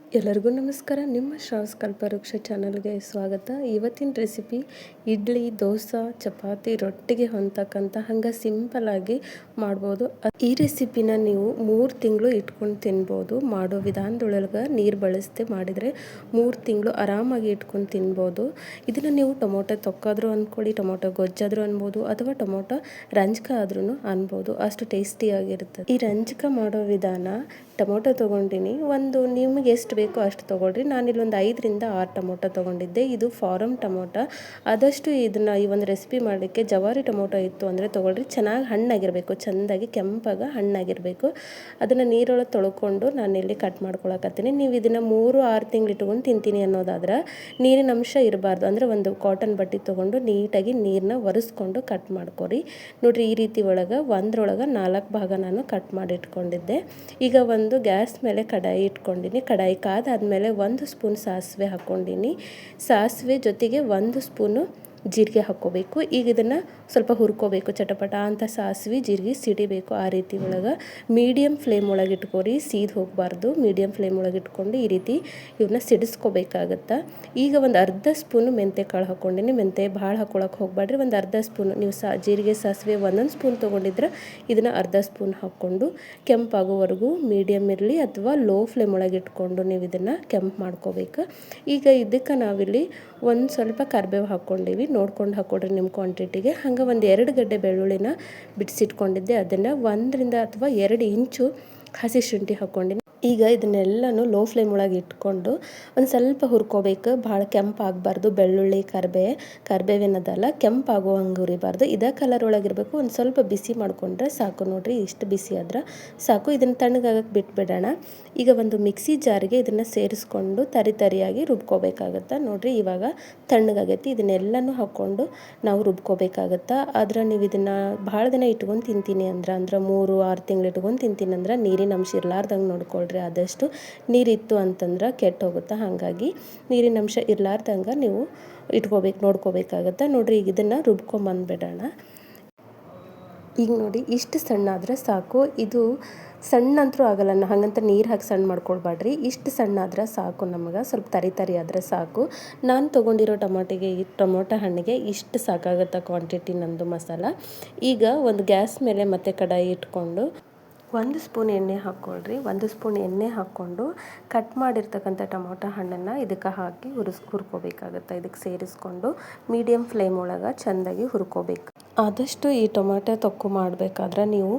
ಎಲ್ಲರಿಗೂ ನಮಸ್ಕಾರ. ನಿಮ್ಮ ಶ್ರಾವಸ್ ಕಲ್ಪವೃಕ್ಷ ಚಾನಲ್ಗೆ ಸ್ವಾಗತ. ಇವತ್ತಿನ ರೆಸಿಪಿ ಇಡ್ಲಿ, ದೋಸೆ, ಚಪಾತಿ, ರೊಟ್ಟಿಗೆ ಹೊಂದಕ್ಕಂಥ ಹಂಗೆ ಸಿಂಪಲಾಗಿ ಮಾಡ್ಬೋದು. ಈ ರೆಸಿಪಿನ ನೀವು ಮೂರು ತಿಂಗಳು ಇಟ್ಕೊಂಡು ತಿನ್ಬೋದು. ಮಾಡೋ ವಿಧಾನದೊಳಗೆ ನೀರು ಬಳಸದೆ ಮಾಡಿದರೆ ಮೂರು ತಿಂಗಳು ಆರಾಮಾಗಿ ಇಟ್ಕೊಂಡು ತಿನ್ಬೋದು. ಇದನ್ನು ನೀವು ಟೊಮೊಟೊ ತೊಕ್ಕಾದರೂ ಅಂದ್ಕೊಳ್ಳಿ ಟೊಮೊಟೊ ಗೊಜ್ಜಾದರೂ ಅನ್ಬೋದು, ಅಥವಾ ಟೊಮೊಟೊ ರಂಜಕ ಆದ್ರೂ ಅನ್ಬೋದು. ಅಷ್ಟು ಟೇಸ್ಟಿಯಾಗಿರುತ್ತೆ. ಈ ರಂಜಕ ಮಾಡೋ ವಿಧಾನ ಟೊಮೊಟೊ ತೊಗೊಂಡಿನಿ. ಒಂದು ನಿಮಗೆ ಎಷ್ಟು ಬೇಕೋ ಅಷ್ಟು ತೊಗೊಳ್ರಿ. ನಾನಿಲ್ಲೊಂದು ಐದರಿಂದ ಆರು ಟೊಮೊಟೊ ತೊಗೊಂಡಿದ್ದೆ. ಇದು ಫಾರಮ್ ಟೊಮೊಟೊ. ಆದಷ್ಟು ಇದನ್ನು ಈ ಒಂದು ರೆಸಿಪಿ ಮಾಡಲಿಕ್ಕೆ ಜವಾರಿ ಟೊಮೊಟೊ ಇತ್ತು ಅಂದರೆ ತೊಗೊಳ್ರಿ. ಚೆನ್ನಾಗಿ ಹಣ್ಣಾಗಿರಬೇಕು. ಚೆಂದಾಗಿ ಕೆಂಪಾಗ ಹಣ್ಣಾಗಿರಬೇಕು. ಅದನ್ನು ನೀರೊಳಗೆ ತೊಳ್ಕೊಂಡು ನಾನು ಇಲ್ಲಿ ಕಟ್ ಮಾಡ್ಕೊಳಕತ್ತೀನಿ. ನೀವು ಇದನ್ನು ಮೂರು, ಆರು ತಿಂಗಳು ಇಟ್ಕೊಂಡು ತಿಂತೀನಿ ಅನ್ನೋದಾದ್ರೆ ನೀರಿನ ಅಂಶ ಇರಬಾರ್ದು. ಅಂದರೆ ಒಂದು ಕಾಟನ್ ಬಟ್ಟೆ ತೊಗೊಂಡು ನೀಟಾಗಿ ನೀರನ್ನ ಒರೆಸ್ಕೊಂಡು ಕಟ್ ಮಾಡ್ಕೊರಿ. ನೋಡಿರಿ ಈ ರೀತಿ ಒಳಗೆ ಒಂದರೊಳಗೆ ನಾಲ್ಕು ಭಾಗ ನಾನು ಕಟ್ ಮಾಡಿ ಇಟ್ಕೊಂಡಿದ್ದೆ ಈಗ ಒಂದು ಗ್ಯಾಸ್ ಮೇಲೆ ಕಡಾಯಿ ಇಟ್ಕೊಂಡಿನಿ. ಕಡಾಯಿ ಕಾದಾದಮೇಲೆ ಒಂದು ಸ್ಪೂನ್ ಸಾಸಿವೆ ಹಾಕ್ಕೊಂಡಿನಿ. ಸಾಸಿವೆ ಜೊತೆಗೆ ಒಂದು ಸ್ಪೂನು ಜೀರಿಗೆ ಹಾಕ್ಕೋಬೇಕು. ಈಗ ಇದನ್ನು ಸ್ವಲ್ಪ ಹುರ್ಕೋಬೇಕು, ಚಟಪಟ ಅಂತ ಸಾಸಿವೆ, ಜೀರಿಗೆ ಸಿಡಿಬೇಕು ಆ ರೀತಿ ಒಳಗೆ. ಮೀಡಿಯಮ್ ಫ್ಲೇಮ್ ಒಳಗೆ ಇಟ್ಕೊರಿ, ಸೀದ್ ಹೋಗಬಾರ್ದು. ಮೀಡಿಯಮ್ ಫ್ಲೇಮ್ ಒಳಗೆ ಇಟ್ಕೊಂಡು ಈ ರೀತಿ ಇವನ್ನ ಸಿಡಿಸ್ಕೋಬೇಕಾಗತ್ತೆ. ಈಗ ಒಂದು ಅರ್ಧ ಸ್ಪೂನು ಮೆಂತೆ ಕಾಳು ಹಾಕ್ಕೊಂಡಿನಿ ಮೆಂತೆ ಭಾಳ ಹಾಕ್ಕೊಳಕ್ಕೆ ಹೋಗಬೇಡ್ರಿ ಒಂದು ಅರ್ಧ ಸ್ಪೂನು ನೀವು ಸಾ, ಜೀರಿಗೆ, ಸಾಸಿವೆ ಒಂದೊಂದು ಸ್ಪೂನ್ ತೊಗೊಂಡಿದ್ರೆ ಇದನ್ನು ಅರ್ಧ ಸ್ಪೂನ್ ಹಾಕ್ಕೊಂಡು ಕೆಂಪಾಗೋವರೆಗೂ ಮೀಡಿಯಮ್ ಇರಲಿ ಅಥವಾ ಲೋ ಫ್ಲೇಮ್ ಒಳಗೆ ಇಟ್ಕೊಂಡು ನೀವು ಇದನ್ನು ಕೆಂಪು ಮಾಡ್ಕೋಬೇಕು. ಈಗ ಇದಕ್ಕೆ ನಾವಿಲ್ಲಿ ಒಂದು ಸ್ವಲ್ಪ ಕರ್ಬೇವು ಹಾಕ್ಕೊಂಡಿವಿ ನೋಡ್ಕೊಂಡು ಹಾಕ್ಕೊಡ್ರಿ ನಿಮ್ಮ ಕ್ವಾಂಟಿಟಿಗೆ ಹಂಗೆ ಒಂದು ಎರಡು ಗಡ್ಡೆ ಬೆಳ್ಳುಳ್ಳಿನ ಬಿಡಿಸಿಟ್ಕೊಂಡಿದ್ದೆ ಅದನ್ನು ಒಂದರಿಂದ ಅಥವಾ ಎರಡು ಇಂಚು ಹಸಿ ಶುಂಠಿ ಹಾಕ್ಕೊಂಡಿನಿ. ಈಗ ಇದನ್ನೆಲ್ಲನೂ ಲೋ ಫ್ಲೇಮ್ ಒಳಗೆ ಇಟ್ಕೊಂಡು ಒಂದು ಸ್ವಲ್ಪ ಹುರ್ಕೋಬೇಕು. ಭಾಳ ಕೆಂಪಾಗಬಾರ್ದು ಬೆಳ್ಳುಳ್ಳಿ, ಕರ್ಬೆ, ಕರ್ಬೇವಿನದಲ್ಲ ಕೆಂಪಾಗೋ ಹಂಗೆ ಹುರಿಬಾರ್ದು. ಇದೇ ಕಲರ್ ಒಳಗಿರಬೇಕು ಒಂದು ಸ್ವಲ್ಪ ಬಿಸಿ ಮಾಡಿಕೊಂಡ್ರೆ ಸಾಕು ನೋಡಿರಿ. ಇಷ್ಟು ಬಿಸಿ ಆದ್ರೆ ಸಾಕು. ಇದನ್ನು ತಣ್ಣಗಾಗಕ್ಕೆ ಬಿಟ್ಬಿಡೋಣ. ಈಗ ಒಂದು ಮಿಕ್ಸಿ ಜಾರಿಗೆ ಇದನ್ನು ಸೇರಿಸ್ಕೊಂಡು ತರಿ ತರಿಯಾಗಿ ರುಬ್ಕೋಬೇಕಾಗತ್ತೆ ನೋಡಿರಿ. ಇವಾಗ ತಣ್ಣಗಾಗೈತಿ. ಇದನ್ನೆಲ್ಲನೂ ಹಾಕ್ಕೊಂಡು ನಾವು ರುಬ್ಕೋಬೇಕಾಗತ್ತೆ. ಆದ್ರೆ ನೀವು ಇದನ್ನು ಭಾಳ ದಿನ ಇಟ್ಕೊಂಡು ತಿಂತೀನಿ ಅಂದ್ರೆ ಅಂದ್ರೆ ಮೂರು, ಆರು ತಿಂಗಳು ಇಟ್ಕೊಂಡು ತಿಂತೀನಿ ಅಂದ್ರೆ ನೀರಿನ ಅಂಶ ಇರಲಾರ್ದಂಗೆ ನೋಡ್ಕೊಳ್ರಿ. ಆದಷ್ಟು ನೀರಿತ್ತು ಅಂತಂದ್ರೆ ಕೆಟ್ಟು ಹೋಗುತ್ತೆ ಹಾಗಾಗಿ ನೀರಿನ ಅಂಶ ಇರಲಾರ್ದಂಗೆ ನೀವು ಇಟ್ಕೋಬೇಕು, ನೋಡ್ಕೋಬೇಕಾಗತ್ತೆ. ನೋಡಿರಿ, ಈಗ ಇದನ್ನು ರುಬ್ಕೊಂಬಂದ್ಬಿಡೋಣ ಈಗ ನೋಡಿ, ಇಷ್ಟು ಸಣ್ಣ ಆದರೆ ಸಾಕು. ಇದು ಸಣ್ಣ ಅಂತರೂ ಆಗಲ್ಲ ಹಾಗಂತ ನೀರು ಹಾಕಿ ಸಣ್ಣ ಮಾಡ್ಕೊಳ್ಬೇಡ್ರಿ ಇಷ್ಟು ಸಣ್ಣ ಆದ್ರೆ ಸಾಕು ನಮಗೆ, ಸ್ವಲ್ಪ ತರಿ ತರಿ ಆದರೆ ಸಾಕು. ನಾನು ತೊಗೊಂಡಿರೋ ಟೊಮಾಟಿಗೆ, ಈ ಟೊಮೊಟೊ ಹಣ್ಣಿಗೆ ಇಷ್ಟು ಸಾಕಾಗುತ್ತೆ ಕ್ವಾಂಟಿಟಿ ನಂದು ಮಸಾಲ. ಈಗ ಒಂದು ಗ್ಯಾಸ್ ಮೇಲೆ ಮತ್ತೆ ಕಡಾಯಿ ಇಟ್ಕೊಂಡು ಒಂದು ಸ್ಪೂನ್ ಎಣ್ಣೆ ಹಾಕ್ಕೊಳ್ರಿ. ಒಂದು ಸ್ಪೂನ್ ಎಣ್ಣೆ ಹಾಕ್ಕೊಂಡು ಕಟ್ ಮಾಡಿರ್ತಕ್ಕಂಥ ಟೊಮೊಟೊ ಹಣ್ಣನ್ನು ಇದಕ್ಕೆ ಹಾಕಿ ಹುರಿಸ್, ಹುರ್ಕೋಬೇಕಾಗತ್ತೆ. ಇದಕ್ಕೆ ಸೇರಿಸ್ಕೊಂಡು ಮೀಡಿಯಮ್ ಫ್ಲೇಮ್ ಒಳಗೆ ಚೆಂದಾಗಿ ಹುರ್ಕೋಬೇಕು. ಆದಷ್ಟು ಈ ಟೊಮ್ಯಾಟೊ ತೊಕ್ಕು ಮಾಡಬೇಕಾದ್ರೆ ನೀವು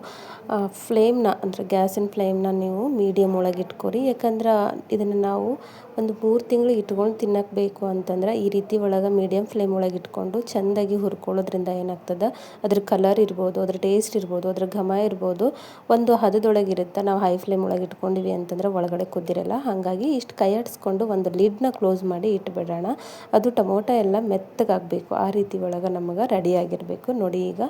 ಫ್ಲೇಮ್ನ, ಅಂದರೆ ಗ್ಯಾಸಿನ ಫ್ಲೇಮ್ನ ನೀವು ಮೀಡಿಯಮ್ ಒಳಗೆ ಇಟ್ಕೊರಿ. ಯಾಕಂದ್ರೆ ಇದನ್ನು ನಾವು ಒಂದು ಮೂರು ತಿಂಗಳು ಇಟ್ಕೊಂಡು ತಿನ್ನಕ್ಕೆ ಬೇಕು ಅಂತಂದ್ರೆ ಈ ರೀತಿ ಒಳಗೆ ಮೀಡಿಯಮ್ ಫ್ಲೇಮ್ ಒಳಗೆ ಇಟ್ಕೊಂಡು ಚೆಂದಾಗಿ ಹುರ್ಕೊಳ್ಳೋದ್ರಿಂದ ಏನಾಗ್ತದೆ, ಅದ್ರ ಕಲರ್ ಇರ್ಬೋದು, ಅದ್ರ ಟೇಸ್ಟ್ ಇರ್ಬೋದು, ಅದ್ರ ಘಮ ಇರ್ಬೋದು, ಒಂದು ಹದದೊಳಗೆ ಇರುತ್ತೆ. ನಾವು ಹೈ ಫ್ಲೇಮ್ ಒಳಗೆ ಇಟ್ಕೊಂಡಿವಿ ಅಂತಂದ್ರೆ ಒಳಗಡೆ ಕುದ್ದಿರಲ್ಲ, ಹಾಗಾಗಿ ಇಷ್ಟು ಕೈ ಆಡಿಸ್ಕೊಂಡು ಒಂದು ಲಿಡ್ನ ಕ್ಲೋಸ್ ಮಾಡಿ ಇಟ್ಬಿಡೋಣ. ಅದು ಟೊಮೊಟೊ ಎಲ್ಲ ಮೆತ್ತಗಾಗಬೇಕು, ಆ ರೀತಿ ಒಳಗೆ ನಮಗೆ ರೆಡಿಯಾಗಿರಬೇಕು ನೋಡಿ ಈಗ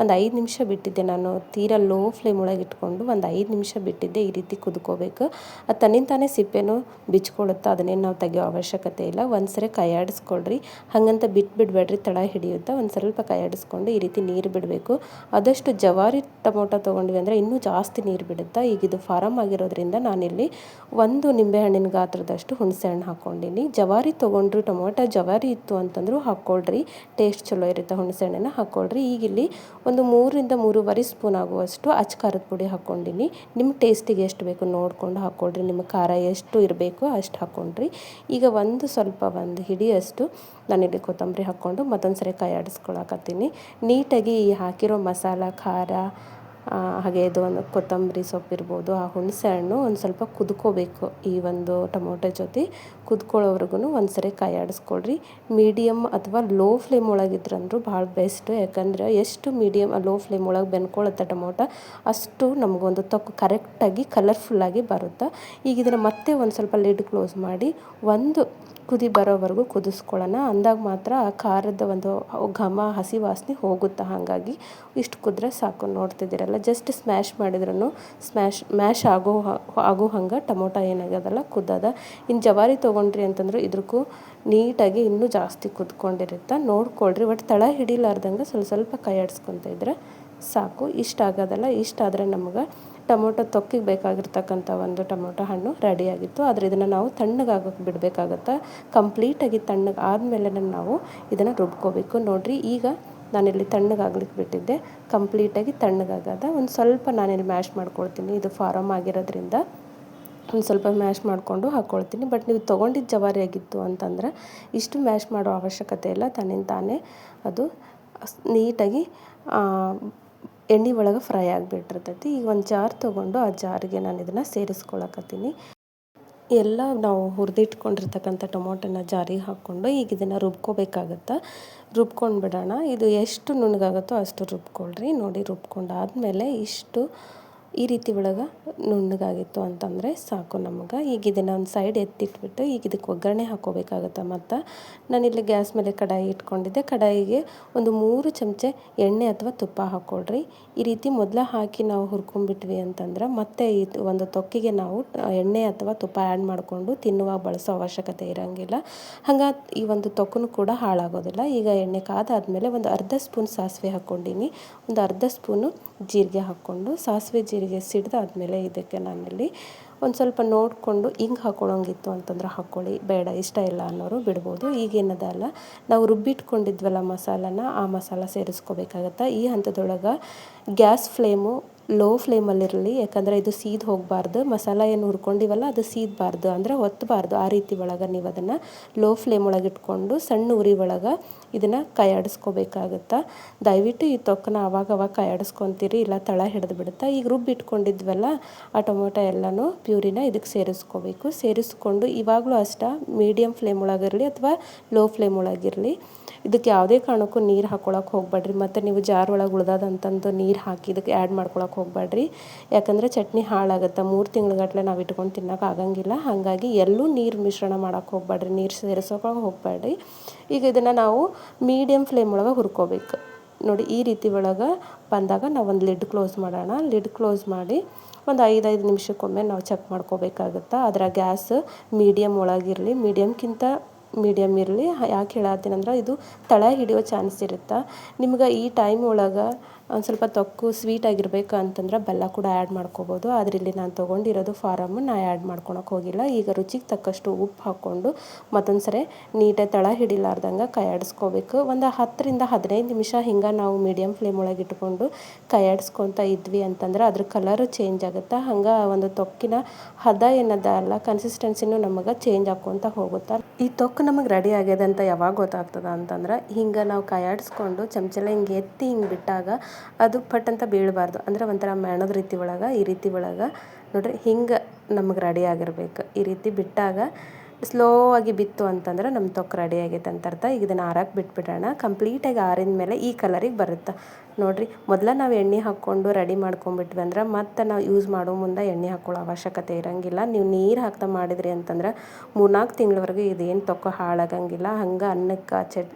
ಒಂದು ಐದು ನಿಮಿಷ ಬಿಟ್ಟಿದ್ದೆ ನಾನು ತೀರಾ ಲೋ ಫ್ಲೇಮ್ ಒಳಗೆ ಇಟ್ಕೊಂಡು ಒಂದು ಐದು ನಿಮಿಷ ಬಿಟ್ಟಿದ್ದೆ ಈ ರೀತಿ ಕುದ್ಕೋಬೇಕು. ಅದು ತನ್ನಿಂತಾನೇ ಸಿಪ್ಪೆನೂ ಬಿಚ್ಕೊಳ್ಳುತ್ತೆ ಅದನ್ನೇನು ನಾವು ತೆಗೆಯೋ ಅವಶ್ಯಕತೆ ಇಲ್ಲ. ಒಂದು ಸರಿ ಕೈ ಆಡಿಸ್ಕೊಳ್ರಿ ಹಾಗಂತ ಬಿಟ್ಟು ಬಿಡಬೇಡ್ರಿ ತಳ ಹಿಡಿಯುತ್ತೆ ಒಂದು ಸ್ವಲ್ಪ ಕೈ ಆಡಿಸ್ಕೊಂಡು ಈ ರೀತಿ ನೀರು ಬಿಡಬೇಕು. ಆದಷ್ಟು ಜವಾರಿ ಟೊಮೊಟೊ ತೊಗೊಂಡ್ವಿ ಅಂದರೆ ಇನ್ನೂ ಜಾಸ್ತಿ ನೀರು ಬಿಡುತ್ತಾ ಈಗ ಇದು ಫಾರಮ್ ಆಗಿರೋದ್ರಿಂದ ನಾನಿಲ್ಲಿ ಒಂದು ನಿಂಬೆಹಣ್ಣಿನ ಗಾತ್ರದಷ್ಟು ಹುಣಸೆ ಹಣ್ಣು ಹಾಕ್ಕೊಂಡಿನಿ. ಜವಾರಿ ತೊಗೊಂಡ್ರಿ ಟೊಮೊಟೊ, ಜವಾರಿ ಇತ್ತು ಅಂತಂದರೂ ಹಾಕ್ಕೊಳ್ರಿ. ಟೇಸ್ಟ್ ಚಲೋ ಇರುತ್ತೆ ಹುಣಸೆ ಹಣ್ಣನ್ನು ಹಾಕ್ಕೊಳ್ರಿ. ಈಗ ಇಲ್ಲಿ ಒಂದು ಮೂರರಿಂದ ಮೂರುವರೆ ಸ್ಪೂನ್ ಆಗುವಷ್ಟು ಅಚ್ಚ ಖಾರದ ಪುಡಿ ಹಾಕ್ಕೊಂಡಿನಿ. ನಿಮ್ಮ ಟೇಸ್ಟಿಗೆ ಎಷ್ಟು ಬೇಕು ನೋಡಿಕೊಂಡು ಹಾಕ್ಕೊಳ್ರಿ ನಿಮ್ಮ ಖಾರ ಎಷ್ಟು ಇರಬೇಕು ಅಷ್ಟು ಹಾಕ್ಕೊಂಡ್ರಿ ಈಗ ಒಂದು ಸ್ವಲ್ಪ ಒಂದು ಹಿಡಿಯಷ್ಟು ನಾನಿಲ್ಲಿ ಕೊತ್ತಂಬರಿ ಹಾಕ್ಕೊಂಡು ಮತ್ತೊಂದು ಸರಿ ಕೈ ಆಡಿಸ್ಕೊಳಕತ್ತೀನಿ. ನೀಟಾಗಿ ಈ ಹಾಕಿರೋ ಮಸಾಲ, ಖಾರ ಹಾಗೆ ಇದು ಒಂದು ಕೊತ್ತಂಬರಿ ಸೊಪ್ಪು ಇರ್ಬೋದು, ಆ ಹುಣಸೆ ಹಣ್ಣು ಒಂದು ಸ್ವಲ್ಪ ಕುದ್ಕೋಬೇಕು ಈ ಒಂದು ಟೊಮೊಟೊ ಜೊತೆ. ಕುದ್ಕೊಳ್ಳೋವರೆಗೂ ಒಂದು ಸರಿ ಕೈ ಮೀಡಿಯಮ್ ಅಥವಾ ಲೋ ಫ್ಲೇಮ್ ಒಳಗಿದ್ರಂದ್ರೂ ಭಾಳ ಬೆಸ್ಟು, ಯಾಕಂದ್ರೆ ಎಷ್ಟು ಮೀಡಿಯಮ್ ಲೋ ಫ್ಲೇಮ್ ಒಳಗೆ ಬೆನ್ಕೊಳ್ಳುತ್ತೆ ಟೊಮೊಟೊ, ಅಷ್ಟು ನಮಗೊಂದು ತೊಕ್ಕು ಕರೆಕ್ಟಾಗಿ ಕಲರ್ಫುಲ್ಲಾಗಿ ಬರುತ್ತೆ. ಈಗ ಇದನ್ನು ಮತ್ತೆ ಒಂದು ಸ್ವಲ್ಪ ಲಿಡ್ ಕ್ಲೋಸ್ ಮಾಡಿ, ಒಂದು ಕುದಿ ಬರೋವರೆಗೂ ಕುದಿಸ್ಕೊಳ್ಳೋಣ. ಅಂದಾಗ ಮಾತ್ರ ಖಾರದ ಒಂದು ಘಮ, ಹಸಿ ವಾಸನೆ ಹೋಗುತ್ತೆ ಹಾಗಾಗಿ ಇಷ್ಟು ಕುದ್ರೆ ಸಾಕು ನೋಡ್ತಿದ್ದೀರಲ್ಲ. ಜಸ್ಟ್ ಸ್ಮ್ಯಾಶ್ ಮಾಡಿದ್ರೂ ಸ್ಮ್ಯಾಶ್ ಮ್ಯಾಶ್ ಆಗೋ ಆಗೋ ಹಂಗೆ ಟೊಮೊಟೊ ಏನಾಗ್ಯದಲ್ಲ ಕುದ್ದದ ಇನ್ನು ಜವಾರಿ ತೊಗೊಂಡ್ರಿ ಅಂತಂದ್ರೆ ಇದ್ರಕ್ಕೂ ನೀಟಾಗಿ ಇನ್ನೂ ಜಾಸ್ತಿ ಕುದ್ಕೊಂಡಿರುತ್ತೆ. ನೋಡ್ಕೊಳ್ರಿ. ಬಟ್ ತಳ ಹಿಡಿಲಾರ್ದಂಗೆ ಸ್ವಲ್ಪ ಸ್ವಲ್ಪ ಕೈ ಆಡಿಸ್ಕೊತ ಇದ್ರೆ ಸಾಕು, ಇಷ್ಟು ಆಗೋದಲ್ಲ ಇಷ್ಟಾದರೆ ನಮ್ಗೆ ಟೊಮೊಟೊ ತೊಕ್ಕಿಗೆ ಬೇಕಾಗಿರ್ತಕ್ಕಂಥ ಒಂದು ಟೊಮೊಟೊ ಹಣ್ಣು ರೆಡಿಯಾಗಿತ್ತು ಆದರೆ ಇದನ್ನು ನಾವು ತಣ್ಣಗಾಗೋಕೆ ಬಿಡಬೇಕಾಗತ್ತೆ? ಕಂಪ್ಲೀಟಾಗಿ ತಣ್ಣಗೆ ಆದಮೇಲೆ ನಾವು ಇದನ್ನು ರುಬ್ಕೋಬೇಕು. ನೋಡಿರಿ, ಈಗ ನಾನಿಲ್ಲಿ ತಣ್ಣಗಾಗ್ಲಿಕ್ಕೆ ಬಿಟ್ಟಿದ್ದೆ. ಕಂಪ್ಲೀಟಾಗಿ ತಣ್ಣಗಾಗದ. ಒಂದು ಸ್ವಲ್ಪ ನಾನಿಲ್ಲಿ ಮ್ಯಾಶ್ ಮಾಡ್ಕೊಳ್ತೀನಿ. ಇದು ಫಾರಮ್ ಆಗಿರೋದ್ರಿಂದ ಒಂದು ಸ್ವಲ್ಪ ಮ್ಯಾಶ್ ಮಾಡಿಕೊಂಡು ಹಾಕ್ಕೊಳ್ತೀನಿ ಬಟ್ ನೀವು ತೊಗೊಂಡಿದ್ದು ಜವಾರಿ ಆಗಿತ್ತು ಅಂತಂದ್ರೆ ಇಷ್ಟು ಮ್ಯಾಶ್ ಮಾಡೋ ಅವಶ್ಯಕತೆ ಇಲ್ಲ. ತನ್ನಿಂದ ತಾನೇ ಅದು ನೀಟಾಗಿ ಎಣ್ಣೆ ಒಳಗೆ ಫ್ರೈ ಆಗಿಬಿಟ್ಟಿರ್ತೈತಿ. ಈಗ ಒಂದು ಜಾರ್ ತೊಗೊಂಡು ಆ ಜಾರಿಗೆ ನಾನು ಇದನ್ನು ಸೇರಿಸ್ಕೊಳಕತ್ತೀನಿ. ಎಲ್ಲ ನಾವು ಹುರಿದಿಟ್ಕೊಂಡಿರ್ತಕ್ಕಂಥ ಟೊಮೊಟೊನ ಜಾರಿಗೆ ಹಾಕ್ಕೊಂಡು ಈಗ ಇದನ್ನು ರುಬ್ಕೋಬೇಕಾಗತ್ತೆ? ರುಬ್ಕೊಂಡು ಬಿಡೋಣ ಇದು ಎಷ್ಟು ನುಣ್ಣಗಾಗುತ್ತೋ ಅಷ್ಟು ರುಬ್ಕೊಳ್ರಿ. ನೋಡಿ ರುಬ್ಕೊಂಡಾದ್ಮೇಲೆ ಇಷ್ಟು ಈ ರೀತಿ ಒಳಗೆ ನುಣ್ಣಗಾಗಿತ್ತು ಅಂತಂದರೆ ಸಾಕು ನಮಗೆ. ಈಗ ಇದನ್ನು ಒಂದು ಸೈಡ್ ಎತ್ತಿಟ್ಬಿಟ್ಟು ಈಗ ಇದಕ್ಕೆ ಒಗ್ಗರಣೆ ಹಾಕೋಬೇಕಾಗುತ್ತೆ ಮತ್ತು ನಾನಿಲ್ಲಿ ಗ್ಯಾಸ್ ಮೇಲೆ ಕಡಾಯಿ ಇಟ್ಕೊಂಡಿದ್ದೆ. ಕಡಾಯಿಗೆ ಒಂದು ಮೂರು ಚಮಚೆ ಎಣ್ಣೆ ಅಥವಾ ತುಪ್ಪ ಹಾಕ್ಕೊಳ್ರಿ ಈ ರೀತಿ ಮೊದಲ ಹಾಕಿ ನಾವು ಹುರ್ಕೊಂಡ್ಬಿಟ್ವಿ ಅಂತಂದ್ರೆ ಮತ್ತೆ ಇದು ಒಂದು ತೊಕ್ಕಿಗೆ ನಾವು ಎಣ್ಣೆ ಅಥವಾ ತುಪ್ಪ ಆ್ಯಡ್ ಮಾಡಿಕೊಂಡು ತಿನ್ನುವಾಗ ಬಳಸೋ ಅವಶ್ಯಕತೆ ಇರೋಂಗಿಲ್ಲ. ಹಂಗೆ ಈ ಒಂದು ತೊಕ್ಕನು ಕೂಡ ಹಾಳಾಗೋದಿಲ್ಲ. ಈಗ ಎಣ್ಣೆ ಕಾದಾದ್ಮೇಲೆ ಒಂದು ಅರ್ಧ ಸ್ಪೂನ್ ಸಾಸಿವೆ ಹಾಕ್ಕೊಂಡಿನಿ ಒಂದು ಅರ್ಧ ಸ್ಪೂನು ಜೀರಿಗೆ ಹಾಕ್ಕೊಂಡು ಸಾಸಿವೆ ಜೀರಿಗೆ ಸಿಡ್ದಾದ್ಮೇಲೆ ಇದಕ್ಕೆ ನಾನಿಲ್ಲಿ ಒಂದು ಸ್ವಲ್ಪ ನೋಡಿಕೊಂಡು ಹಿಂಗೆ ಹಾಕೊಳ್ಳೋಂಗಿತ್ತು ಅಂತಂದ್ರೆ ಹಾಕ್ಕೊಳ್ಳಿ ಬೇಡ, ಇಷ್ಟ ಇಲ್ಲ ಅನ್ನೋರು ಬಿಡ್ಬೋದು. ಈಗೇನದಲ್ಲ ನಾವು ರುಬ್ಬಿಟ್ಕೊಂಡಿದ್ವಲ್ಲ ಮಸಾಲನ, ಆ ಮಸಾಲ ಸೇರಿಸ್ಕೋಬೇಕಾಗತ್ತೆ? ಈ ಹಂತದೊಳಗೆ ಗ್ಯಾಸ್ ಫ್ಲೇಮು ಲೋ ಫ್ಲೇಮಲ್ಲಿರಲಿ ಯಾಕಂದರೆ ಇದು ಸೀದ್ ಹೋಗಬಾರ್ದು. ಮಸಾಲ ಏನು ಹುರ್ಕೊಂಡಿವಲ್ಲ, ಅದು ಸೀದಬಾರ್ದು. ಅಂದರೆ ಒತ್ತಬಾರ್ದು ಆ ರೀತಿ ಒಳಗೆ ನೀವು ಅದನ್ನು ಲೋ ಫ್ಲೇಮ್ ಒಳಗೆ ಇಟ್ಕೊಂಡು ಸಣ್ಣ ಉರಿ ಒಳಗೆ ಇದನ್ನು ಕೈಯಾಡಿಸ್ಕೋಬೇಕಾಗತ್ತೆ. ದಯವಿಟ್ಟು ಈ ತೊಕ್ಕನ ಆವಾಗ ಅವಾಗ ಕೈಯಾಡಿಸ್ಕೊತೀರಿ, ಇಲ್ಲ ತಳ ಹಿಡಿದು ಬಿಡುತ್ತೆ. ಈಗ ರುಬ್ಬಿಟ್ಕೊಂಡಿದ್ವಲ್ಲ ಆ ಟೊಮೊಟೊ ಎಲ್ಲನೂ ಪ್ಯೂರಿನ ಇದಕ್ಕೆ ಸೇರಿಸ್ಕೋಬೇಕು. ಸೇರಿಸ್ಕೊಂಡು ಇವಾಗಲೂ ಅಷ್ಟ ಮೀಡಿಯಮ್ ಫ್ಲೇಮ್ ಒಳಗಿರಲಿ ಅಥವಾ ಲೋ ಫ್ಲೇಮ್ ಒಳಗಿರಲಿ ಇದಕ್ಕೆ ಯಾವುದೇ ಕಾರಣಕ್ಕೂ ನೀರು ಹಾಕೊಳಕ್ಕೆ ಹೋಗ್ಬೇಡ್ರಿ. ಮತ್ತು ನೀವು ಜಾರ್ ಒಳಗೆ ಉಳ್ದದಂತಂದು ನೀರು ಹಾಕಿ ಇದಕ್ಕೆ ಆ್ಯಡ್ ಮಾಡ್ಕೊಳಕ್ಕೆ ಹೋಗ್ಬೇಡ್ರಿ ಯಾಕಂದರೆ ಚಟ್ನಿ ಹಾಳಾಗುತ್ತೆ, ಮೂರು ತಿಂಗ್ಳುಗಟ್ಟಲೆ ನಾವು ಇಟ್ಕೊಂಡು ತಿನ್ನೋಕೆ ಆಗಂಗಿಲ್ಲ. ಹಾಗಾಗಿ ಎಲ್ಲೂ ನೀರು ಮಿಶ್ರಣ ಮಾಡೋಕೆ ಹೋಗ್ಬೇಡ್ರಿ ನೀರು ಸೇರಿಸೋಕೆ ಹೋಗ್ಬೇಡ್ರಿ ಈಗ ಇದನ್ನು ನಾವು ಮೀಡಿಯಮ್ ಫ್ಲೇಮ್ ಒಳಗೆ ಹುರ್ಕೋಬೇಕು. ನೋಡಿ, ಈ ರೀತಿ ಒಳಗೆ ಬಂದಾಗ ನಾವು ಒಂದು ಲಿಡ್ ಕ್ಲೋಸ್ ಮಾಡೋಣ. ಲಿಡ್ ಕ್ಲೋಸ್ ಮಾಡಿ ಒಂದು ಐದೈದು ನಿಮಿಷಕ್ಕೊಮ್ಮೆ ನಾವು ಚೆಕ್ ಮಾಡ್ಕೋಬೇಕಾಗುತ್ತೆ. ಅದರ ಗ್ಯಾಸ್ ಮೀಡಿಯಮ್ ಒಳಗಿರಲಿ ಮೀಡಿಯಮ್ಗಿಂತ ಮೀಡಿಯಮ್ ಇರಲಿ. ಯಾಕೆ ಹೇಳತ್ತೀನಂದ್ರೆ ಇದು ತಳ ಹಿಡಿಯೋ ಚಾನ್ಸ್ ಇರುತ್ತೆ. ನಿಮ್ಗೆ ಈ ಟೈಮ್ ಒಳಗೆ ಒಂದು ಸ್ವಲ್ಪ ತೊಕ್ಕು ಸ್ವೀಟ್ ಆಗಿರಬೇಕು ಅಂತಂದ್ರೆ ಬೆಲ್ಲ ಕೂಡ ಆ್ಯಡ್ ಮಾಡ್ಕೋಬೋದು. ಆದರೆ ಇಲ್ಲಿ ನಾನು ತೊಗೊಂಡಿರೋದು ಫಾರಮ್ ನಾ ಆ್ಯಡ್ ಮಾಡ್ಕೊಳಕ್ಕೆ ಹೋಗಿಲ್ಲ. ಈಗ ರುಚಿಗೆ ತಕ್ಕಷ್ಟು ಉಪ್ಪು ಹಾಕ್ಕೊಂಡು ಮತ್ತೊಂದು ಸರಿ ನೀಟಾಗಿ ತಳ ಹಿಡಿಲಾರ್ದಂಗೆ ಕೈಯಾಡಿಸ್ಕೋಬೇಕು ಒಂದು ಹತ್ತರಿಂದ ಹದಿನೈದು ನಿಮಿಷ ಹಿಂಗೆ ನಾವು ಮೀಡಿಯಮ್ ಫ್ಲೇಮ್ ಒಳಗೆ ಇಟ್ಕೊಂಡು ಕೈಯಾಡಿಸ್ಕೊತ ಇದ್ವಿ ಅಂತಂದ್ರೆ ಅದ್ರ ಕಲರು ಚೇಂಜ್ ಆಗುತ್ತೆ? ಹಂಗೆ ಒಂದು ತೊಕ್ಕಿನ ಹದ ಏನದ ಅಲ್ಲ ಕನ್ಸಿಸ್ಟೆನ್ಸಿನೂ ನಮಗೆ ಚೇಂಜ್ ಆಕ್ಕೊತ ಹೋಗುತ್ತೆ? ಈ ತೊಕ್ಕು ನಮಗೆ ರೆಡಿ ಆಗ್ಯದ ಅಂತ ಯಾವಾಗ ಗೊತ್ತಾಗ್ತದ ಅಂತಂದ್ರೆ ಹಿಂಗೆ ನಾವು ಕೈಯಾಡಿಸ್ಕೊಂಡು ಚಮಚಲ ಹಿಂಗೆ ಎತ್ತಿ ಹಿಂಗೆ ಬಿಟ್ಟಾಗ ಅದು ಪಟ್ ಅಂತ ಬೀಳಬಾರ್ದು. ಅಂದ್ರೆ ಒಂಥರ ಮೇಣದ ರೀತಿ ಒಳಗೆ, ಈ ರೀತಿ ಒಳಗೆ ನೋಡಿರಿ ಹಿಂಗೆ ನಮಗೆ ರೆಡಿ ಆಗಿರ್ಬೇಕು. ಈ ರೀತಿ ಬಿಟ್ಟಾಗ ಸ್ಲೋ ಆಗಿ ಬಿತ್ತು ಅಂತಂದ್ರೆ ನಮ್ಮ ತೊಕ್ಕ ರೆಡಿ ಆಗೈತೆ ಅಂತ ಅರ್ಥ. ಈಗ ಇದನ್ನು ಆರಕ್ಕೆ ಬಿಟ್ಬಿಡೋಣ. ಕಂಪ್ಲೀಟಾಗಿ ಆರಿದ ಮೇಲೆ ಈ ಕಲರಿಗೆ ಬರುತ್ತೆ. ನೋಡಿರಿ, ಮೊದಲ ನಾವು ಎಣ್ಣೆ ಹಾಕ್ಕೊಂಡು ರೆಡಿ ಮಾಡ್ಕೊಂಡ್ಬಿಟ್ವಿ ಅಂದ್ರೆ ಮತ್ತೆ ನಾವು ಯೂಸ್ ಮಾಡೋ ಮುಂದೆ ಎಣ್ಣೆ ಹಾಕ್ಕೊಳ್ಳೋ ಅವಶ್ಯಕತೆ ಇರೋಂಗಿಲ್ಲ. ನೀವು ನೀರು ಹಾಕ್ತಾ ಮಾಡಿದ್ರಿ ಅಂತಂದ್ರೆ ಮೂರ್ನಾಲ್ಕು ತಿಂಗಳವರೆಗೂ ಇದೇನು ತೊಕ್ಕ ಹಾಳಾಗಂಗಿಲ್ಲ. ಹಂಗೆ ಅನ್ನಕ್ಕೆ, ಚಟ್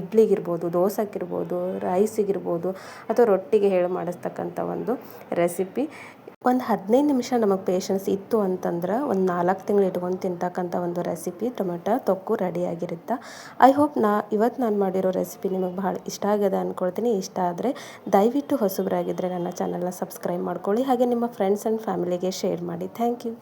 ಇಡ್ಲಿಗಿರ್ಬೋದು, ದೋಸೆಗಿರ್ಬೋದು ರೈಸಿಗಿರ್ಬೋದು ಅಥವಾ ರೊಟ್ಟಿಗೆ ಹೇಳಿ ಮಾಡಿಸ್ತಕ್ಕಂಥ ಒಂದು ರೆಸಿಪಿ ಒಂದು ಹದಿನೈದು ನಿಮಿಷ ನಮಗೆ ಪೇಷನ್ಸ್ ಇತ್ತು ಅಂತಂದ್ರೆ ಒಂದು ನಾಲ್ಕು ತಿಂಗಳು ಇಟ್ಕೊಂಡು ತಿಂತಕ್ಕಂಥ ಒಂದು ರೆಸಿಪಿ ಟೊಮೆಟೊ ತೊಕ್ಕು ರೆಡಿಯಾಗಿರುತ್ತೆ ಐ ಹೋಪ್ ನಾ, ಇವತ್ತು ನಾನು ಮಾಡಿರೋ ರೆಸಿಪಿ ನಿಮಗೆ ಭಾಳ ಇಷ್ಟ ಆಗಿದೆ ಅಂದ್ಕೊಳ್ತೀನಿ ಇಷ್ಟ ಆದರೆ ದಯವಿಟ್ಟು ಹೊಸಬರಾಗಿದ್ದರೆ ನನ್ನ ಚಾನಲ್ನ ಸಬ್ಸ್ಕ್ರೈಬ್ ಮಾಡ್ಕೊಳ್ಳಿ. ಹಾಗೆ ನಿಮ್ಮ ಫ್ರೆಂಡ್ಸ್ ಆ್ಯಂಡ್ ಫ್ಯಾಮಿಲಿಗೆ ಶೇರ್ ಮಾಡಿ. Thank you